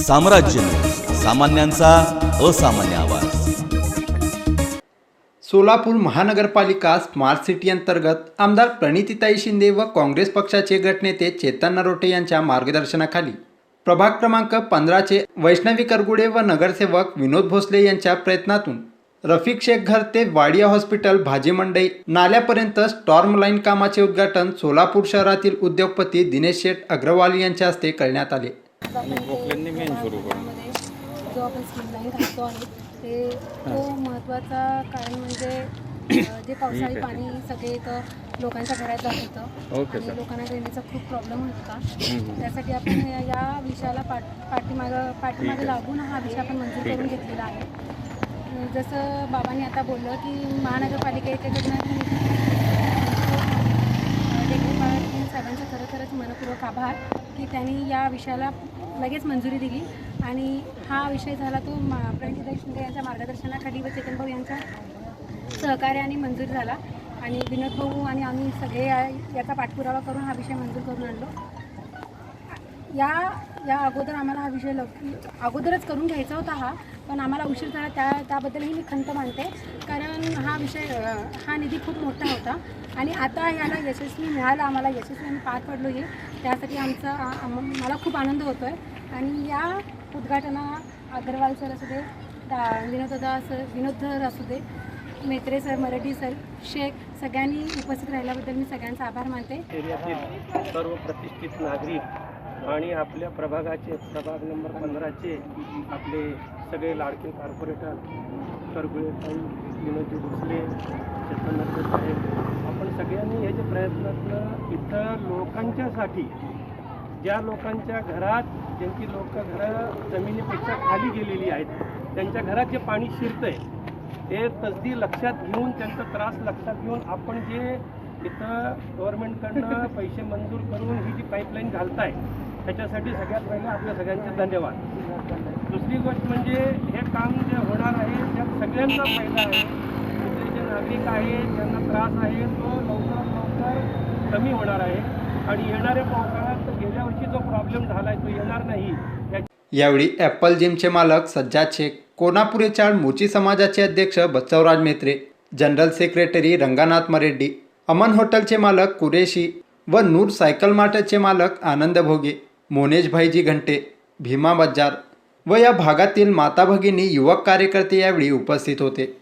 साम्राज्य सामान्यांचा असामान्य आवाज. सोलापूर महानगरपालिका स्मार्ट सिटी अंतर्गत आमदार प्रणितीताई शिंदे व काँग्रेस पक्षाचे गटनेते चेतन नरोटे यांच्या मार्गदर्शनाखाली. प्रभाग क्रमांक पंधराचे वैष्णवी करगुडे व नगरसेवक विनोद भोसले यांच्या प्रयत्नातून रफिक शेख घर ते वाडिया हॉस्पिटल भाजी मंडई नाल्यापर्यंत स्टॉर्म लाईन कामाचे उद्घाटन सोलापूर शहरातील उद्योगपती दिनेश शेठ अग्रवाल यांच्या हस्ते करण्यात आले. जो आपण स्किन लाईन घालतो आहे ते तो महत्त्वाचा कारण म्हणजे जे पावसाळी पाणी सगळे इथं लोकांच्या घरात जात होतं. आणि लोकांना ड्रेनेजचा खूप प्रॉब्लेम होत होता. त्यासाठी आपण या- विषयाला पाठ पाठीमागं पाठीमागे लागून हा विषय आपण मंजूर करून घेतलेला आहे. जसं बाबांनी आता बोललं की महानगरपालिकेकडनं साहेबांचं खरं खरंच मनपूर्वक आभार. की त्यांनी या विषयाला लगेच मंजुरी दिली. आणि हा विषय झाला तो मा प्रणितीताई शिंदे यांच्या मार्गदर्शनाखाली व चेतन भाऊ यांच्या सहकार्याने मंजूर झाला. आणि विनोद भाऊ आणि आम्ही सगळे याचा पाठपुरावा करून हा विषय मंजूर करून आणलो. या या अगोदर आम्हाला हा विषय लव अगोदरच करून घ्यायचा होता हा पण आम्हाला उशीर झाला त्या त्याबद्दलही मी खंत मानते. कारण हा विषय हा निधी खूप मोठा होता. आणि आता ह्याला यशस्वी मिळालं आम्हाला यशस्वी आम्ही पार पडलो हे त्यासाठी आमचा मला खूप आनंद होतो आहे आणि या उद्घाटना अग्रवाल सर असू दे दा विनोददा सर विनोद सर असू दे मेत्रे सर मराठी सर शेख सगळ्यांनी उपस्थित राहिल्याबद्दल मी सगळ्यांचा आभार मानते. सर्व प्रतिष्ठित नागरिक आणि आपल्या प्रभागाचे प्रभाग नंबर पंधराचे आपले सगळे लाडके कॉर्पोरेटर साहेब विनोदजी भोसले चेतन साहेब आपण सगळ्यांनी ह्याच्या प्रयत्नातनं इथं लोकांच्यासाठी ज्या लोकांच्या घरात ज्यांची लोक घरं जमिनीपेक्षा खाली गेलेली आहेत त्यांच्या घरात जे पाणी शिरतंय ते तसदी लक्षात घेऊन त्यांचा त्रास लक्षात घेऊन आपण जे इथं गव्हर्नमेंटकडनं पैसे मंजूर करून ही जी पाईपलाईन घालताय त्याच्यासाठी सगळ्यात पहिलं आपल्या सगळ्यांचे धन्यवाद. दुसरी गोष्ट म्हणजे हे काम जे होणार आहे त्यात सगळ्यांचा फायदा आहे. तिथले जे नागरिक आहेत ज्यांना त्रास आहे तो लवकरात लवकर कमी होणार आहे. आणि येणाऱ्या पावसाळ्यात गेल्या वर्षी जो प्रॉब्लेम झाला आहे तो येणार नाही. यावेळी ॲपल जिमचे मालक सज्जाद शेख कोनापुरे चाळ मोची समाजाचे अध्यक्ष बच्चवराज मेत्रे जनरल सेक्रेटरी रंगानाथ मरेड्डी अमन हॉटेलचे मालक कुरेशी व नूर सायकल मार्टचे मालक आनंद भोगे. मोनेश भाईजी घंटे भीमा बज्जार व या भागातील माता भगिनी युवक कार्यकर्ते यावेळी उपस्थित होते.